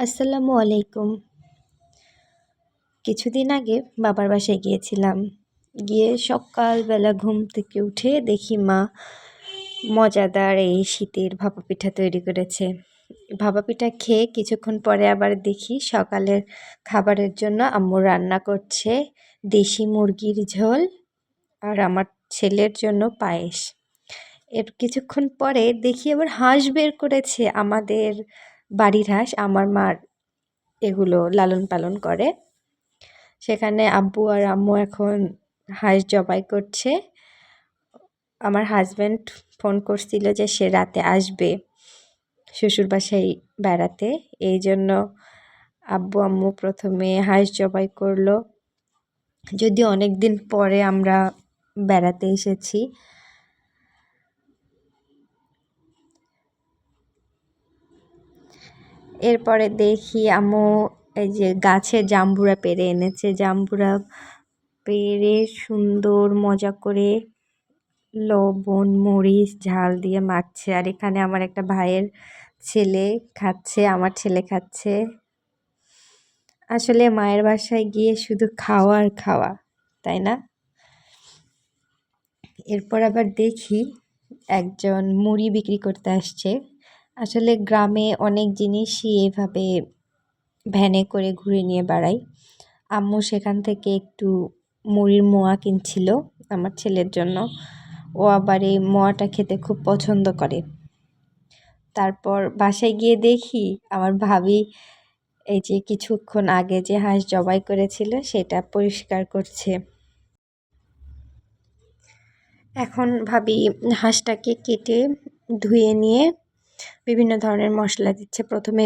আসসালামু আলাইকুম। কিছুদিন আগে বাবার বাসায় গিয়েছিলাম। গিয়ে সকালবেলা ঘুম থেকে উঠে দেখি মা মজাদার এই শীতের ভাপা পিঠা তৈরি করেছে। ভাপা পিঠা খেয়ে কিছুক্ষণ পরে আবার দেখি সকালের খাবারের জন্য আম্মু রান্না করছে দেশি মুরগির ঝোল আর আমার ছেলের জন্য পায়েস। এর কিছুক্ষণ পরে দেখি আবার হাঁস বের করেছে আমাদের বাড়ির হাঁস আমার মার এগুলো লালন পালন করে। সেখানে আব্বু আর আম্মু এখন হাঁস জবাই করছে। আমার হাজব্যান্ড ফোন করছিল যে সে রাতে আসবে শ্বশুর বাসায় বেড়াতে। এই জন্য আব্বু আম্মু প্রথমে হাঁস জবাই করল। যদি অনেক দিন পরে আমরা বেড়াতে এসেছি এরপরে দেখি আম্মু এই যে গাছে জাম্বুরা পেরে এনেছে। জাম্বুরা পেরে সুন্দর মজা করে লবণ, মরিচ, ঝাল দিয়ে মাখছে। আর এখানে আমার একটা ভাইয়ের ছেলে খাচ্ছে, আমার ছেলে খাচ্ছে। আসলে মায়ের বাসায় গিয়ে শুধু খাওয়া আর খাওয়া, তাই না? এরপর আবার দেখি একজন মুড়ি বিক্রি করতে আসছে। আসলে গ্রামে অনেক জিনিসই এভাবে ভ্যানে করে ঘুরে নিয়ে বেড়াই। আম্মু সেখান থেকে একটু মুড়ির মোয়া কিনছিল আমার ছেলের জন্য। ও আবার এই মোয়াটা খেতে খুব পছন্দ করে। তারপর বাসায় গিয়ে দেখি আমার ভাবি এই যে কিছুক্ষণ আগে যে হাঁস জবাই করেছিল সেটা পরিষ্কার করছে। এখন ভাবি হাঁসটাকে কেটে ধুয়ে নিয়ে বিভিন্ন ধরনের মশলা দিচ্ছে। প্রথমে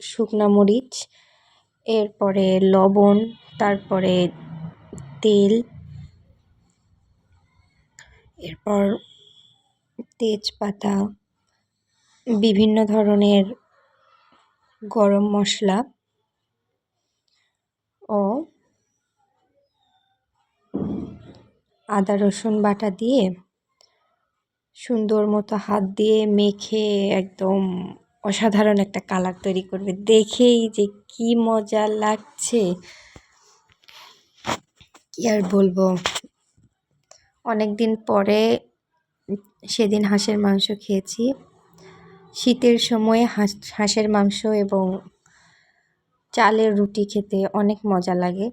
শুকনা মরিচ, এরপরে লবণ, তারপরে তেল, এরপর তেজপাতা, বিভিন্ন ধরনের গরম মশলা ও আদা, রসুন বাটা দিয়ে সুন্দর মতো হাত দিয়ে মেখে একদম অসাধারণ একটা কালার তৈরি করবে। দেখেই যে কি মজা লাগছে। কি আর বলব? অনেক দিন পরে সেদিন হাঁসের মাংস খেয়েছি। শীতের সময়ে হাঁস, হাঁসের মাংস এবং চালের রুটি খেতে অনেক মজা লাগে।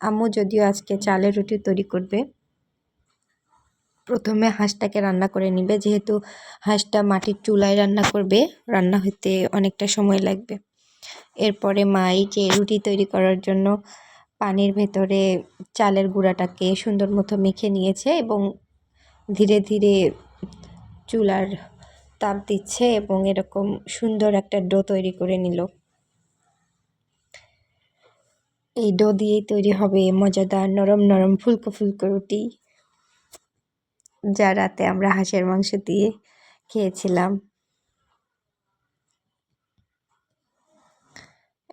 আম্মু যদিও আজকে চালের রুটি তৈরি করবে প্রথমে হাঁসটাকে রান্না করে নিবে, যেহেতু হাঁসটা মাটির চুলায় রান্না করবে, রান্না হতে অনেকটা সময় লাগবে। এরপরে মাই যে রুটি তৈরি করার জন্য পানির ভেতরে চালের গুঁড়াটাকে সুন্দর মতো মেখে নিয়েছে এবং ধীরে ধীরে চুলার তাপ দিচ্ছে এবং এরকম সুন্দর একটা ডো তৈরি করে নিল। এই ডো দিয়েই তৈরি হবে মজাদার নরম নরম ফুলকো ফুলকো রুটি। যা রাতে আমরা হাঁসের মাংস দিয়ে খেয়েছিলাম।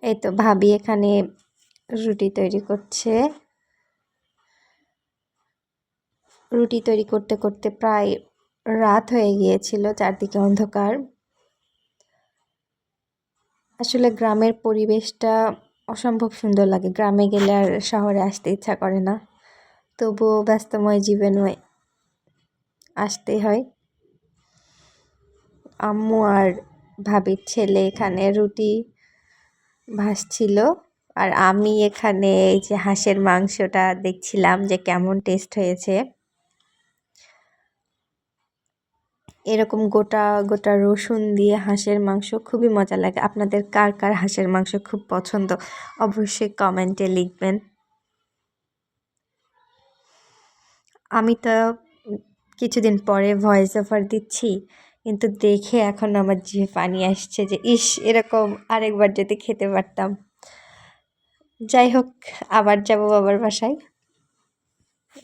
এই তো ভাবি এখানে রুটি তৈরি করছে। রুটি তৈরি করতে করতে প্রায় রাত হয়ে গিয়েছিল, চারদিকে অন্ধকার। আসলে গ্রামের পরিবেশটা অসম্ভব সুন্দর লাগে। গ্রামে গেলে আর শহরে আসতে ইচ্ছা করে না। তবুও ব্যস্তময় জীবনে আসতে হয়। আম্মু আর ভাবির ছেলে এখানে রুটি ভাসছিল আর আমি এখানে এই যে হাঁসের মাংসটা দেখছিলাম যে কেমন টেস্ট হয়েছে। এরকম গোটা গোটা রসুন দিয়ে হাঁসের মাংস খুবই মজা লাগে। আপনাদের কার কার হাঁসের মাংস খুব পছন্দ? অবশ্যই কমেন্টে লিখবেন। আমি তো কিছুদিন পরে ভয়েস ওভার দিচ্ছি। কিন্তু দেখে এখন আমার জিভে পানি আসছে যে, ইস, এরকম আরেকবার যদি খেতে পারতাম। যাই হোক, আবার যাব বাবার বাসায়।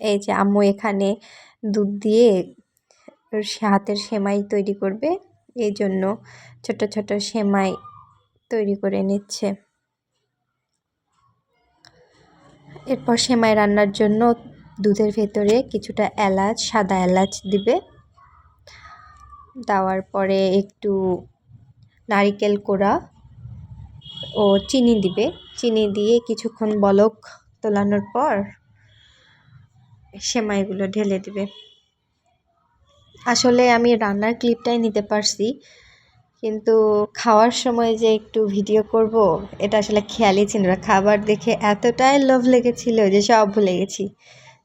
এই যে আম্মু এখানে দুধ দিয়ে হাতের সেমাই তৈরি করবে। এই জন্য ছোট ছোট সেমাই তৈরি করে নিচ্ছে। এরপর সেমাই রান্নার জন্য দুধের ভেতরে কিছুটা এলাচ, সাদা এলাচ দিবে। দেওয়ার পরে একটু নারিকেল কোড়া ও চিনি দিবে। চিনি দিয়ে কিছুক্ষণ বলক তোলানোর পর সেমাইগুলো ঢেলে দিবে। আসলে আমি রান্নার ক্লিপটাই নিতে পারছি, কিন্তু খাওয়ার সময় যে একটু ভিডিও করব, এটা আসলে খেয়ালই ছিল খাবার দেখে এতটাই লোভ লেগেছিল যে সব ভুলে গেছি।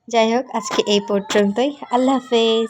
যাই হোক আজকে এই পর্যন্তই। আল্লাহ হাফেজ।